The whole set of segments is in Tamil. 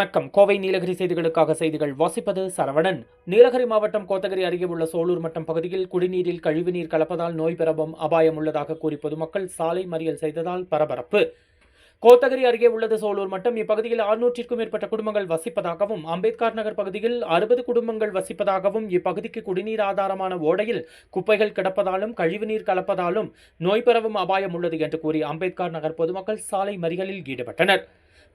வணக்கம். கோவை நீலகிரி செய்திகளுக்காக செய்திகள் வாசிப்பது சரவணன். நீலகிரி மாவட்டம் கோத்தகிரி அருகே உள்ள சோலூர் மட்டம் பகுதியில் குடிநீரில் கழிவுநீர் கலப்பதால் நோய் பரவும் அபாயம் உள்ளதாக கூறி பொதுமக்கள் சாலை மறியல் செய்ததால் பரபரப்பு. கோத்தகிரி அருகே உள்ளது சோலூர் மட்டம். இப்பகுதியில் ஆறுநூற்றிற்கும் மேற்பட்ட குடும்பங்கள் வசிப்பதாகவும் அம்பேத்கர் நகர் பகுதியில் அறுபது குடும்பங்கள் வசிப்பதாகவும் இப்பகுதிக்கு குடிநீர் ஆதாரமான ஓடையில் குப்பைகள் கிடப்பதாலும் கழிவுநீர் கலப்பதாலும் நோய் பரவும் அபாயம் உள்ளது என்று கூறி அம்பேத்கர் நகர் பொதுமக்கள் சாலை மறியலில் ஈடுபட்டனர்.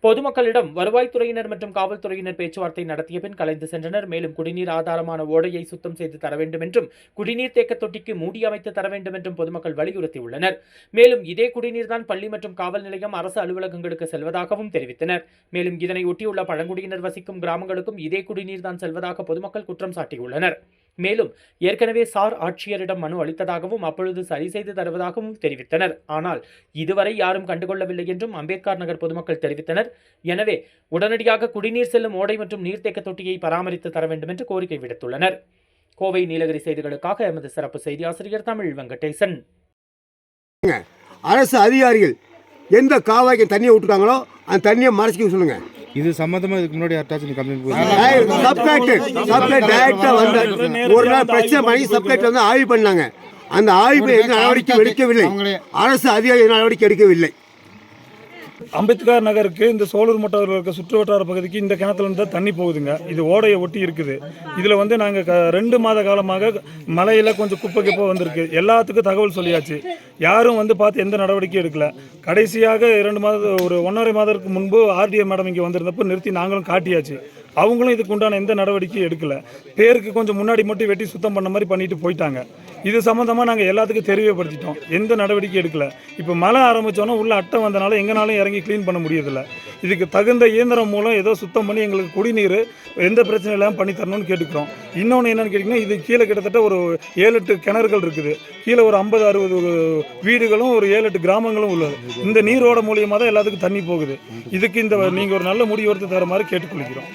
பொதுமக்களிடம் வருவாய்த்துறையினர் மற்றும் காவல்துறையினர் பேச்சுவார்த்தை நடத்திய பின் கலைந்து சென்றனர். மேலும் குடிநீர் ஆதாரமான ஓடையை சுத்தம் செய்து தர வேண்டும் என்றும் குடிநீர் தேக்க தொட்டிக்கு மூடி அமைத்து தர வேண்டும் என்றும் பொதுமக்கள் வலியுறுத்தியுள்ளனர். மேலும் இதே குடிநீர் தான் பள்ளி மற்றும் காவல் நிலையம் அரசு அலுவலகங்களுக்கு செல்வதாகவும் தெரிவித்தனர். மேலும் இதனை ஒட்டியுள்ள பழங்குடியினர் வசிக்கும் கிராமங்களுக்கும் இதே குடிநீர் தான் செல்வதாக பொதுமக்கள் குற்றம் சாட்டியுள்ளனர். மேலும் ஏற்கனவே சார் ஆட்சியரிடம் மனு அளித்ததாகவும் அப்பொழுது சரி செய்து தருவதாகவும் தெரிவித்தனர். ஆனால் இதுவரை யாரும் கண்டுகொள்ளவில்லை என்றும் அம்பேத்கர் நகர் பொதுமக்கள் தெரிவித்தனர். எனவே உடனடியாக குடிநீர் செல்லும் ஓடை மற்றும் நீர்த்தேக்க தொட்டியை பராமரித்து தர வேண்டும் என்று கோரிக்கை விடுத்துள்ளனர். கோவை நீலகிரி செய்திகளுக்காக எமது சிறப்பு செய்தி ஆசிரியர் தமிழ் வெங்கடேசன். அரசு அதிகாரிகள் எந்த காவாய்க்கு தண்ணியை விட்டுருக்காங்களோ அந்த தண்ணியை மறைச்சிக்க சொல்லுங்கள் இது சம்பந்தமா இதுக்கு முன்னாடி யார்ட்டாச்சும் கம்ப்ளைண்ட் போய் சப்கலெக்டர் சப்கலெக்டர் டைரக்டா வந்தார் ஒரு நாள் பிரச்சனை பண்ணி சப்கலெக்டர் வந்து ஆய்வு பண்ணாங்க. அந்த ஆய்வு நடவடிக்கை எடுக்கவில்லை. அரசு அதிகாரி நடவடிக்கை எடுக்கவில்லை. அம்பேத்கர் நகருக்கு இந்த சோலூர் மட்டத்தில் இருக்க சுற்று வட்டார பகுதிக்கு இந்த கிணத்துலேருந்து தான் தண்ணி போகுதுங்க. இது ஓடையை ஒட்டி இருக்குது. இதில் வந்து நாங்கள் க ரெண்டு மாத காலமாக மலையில் கொஞ்சம் குப்பை கிப்பை வந்திருக்கு. எல்லாத்துக்கும் தகவல் சொல்லியாச்சு. யாரும் வந்து பார்த்து எந்த நடவடிக்கையும் எடுக்கல. கடைசியாக இரண்டு மாத ஒரு ஒன்றரை மாதத்துக்கு முன்பு ஆர்டிஓ மேடம் இங்கே வந்திருந்தப்போ நிறுத்தி நாங்களும் காட்டியாச்சு. அவங்களும் இதுக்கு உண்டான எந்த நடவடிக்கையும் எடுக்கல. பேருக்கு கொஞ்சம் முன்னாடி மட்டும் வெட்டி சுத்தம் பண்ண மாதிரி பண்ணிட்டு போயிட்டாங்க. இது சம்மந்தமாக நாங்கள் எல்லாத்துக்கும் தெரியப்படுத்திட்டோம். எந்த நடவடிக்கையும் எடுக்கலை. இப்போ மழை ஆரம்பித்தோன்னா உள்ள அட்டை வந்தனால எங்கனாலும் இறங்கி க்ளீன் பண்ண முடியதில்லை இதுக்கு தகுந்த இயந்திரம் மூலம் ஏதோ சுத்தம் பண்ணி எங்களுக்கு குடிநீர் எந்த பிரச்சனை இல்லாமல் பண்ணி தரணும்னு கேட்டுக்கிறோம். இன்னொன்று என்னென்னு கேட்டிங்கன்னா இது கீழே கிட்டத்தட்ட ஒரு ஏழு எட்டு கிணறுகள் இருக்குது. கீழே ஒரு ஐம்பது அறுபது வீடுகளும் ஒரு ஏழு எட்டு கிராமங்களும் உள்ளது. இந்த நீரோட மூலியமாக தான் எல்லாத்துக்கும் தண்ணி போகுது. இதுக்கு இந்த நீங்கள் ஒரு நல்ல முடிவு எடுத்து தர மாதிரி கேட்டுக்கொள்கிறோம்.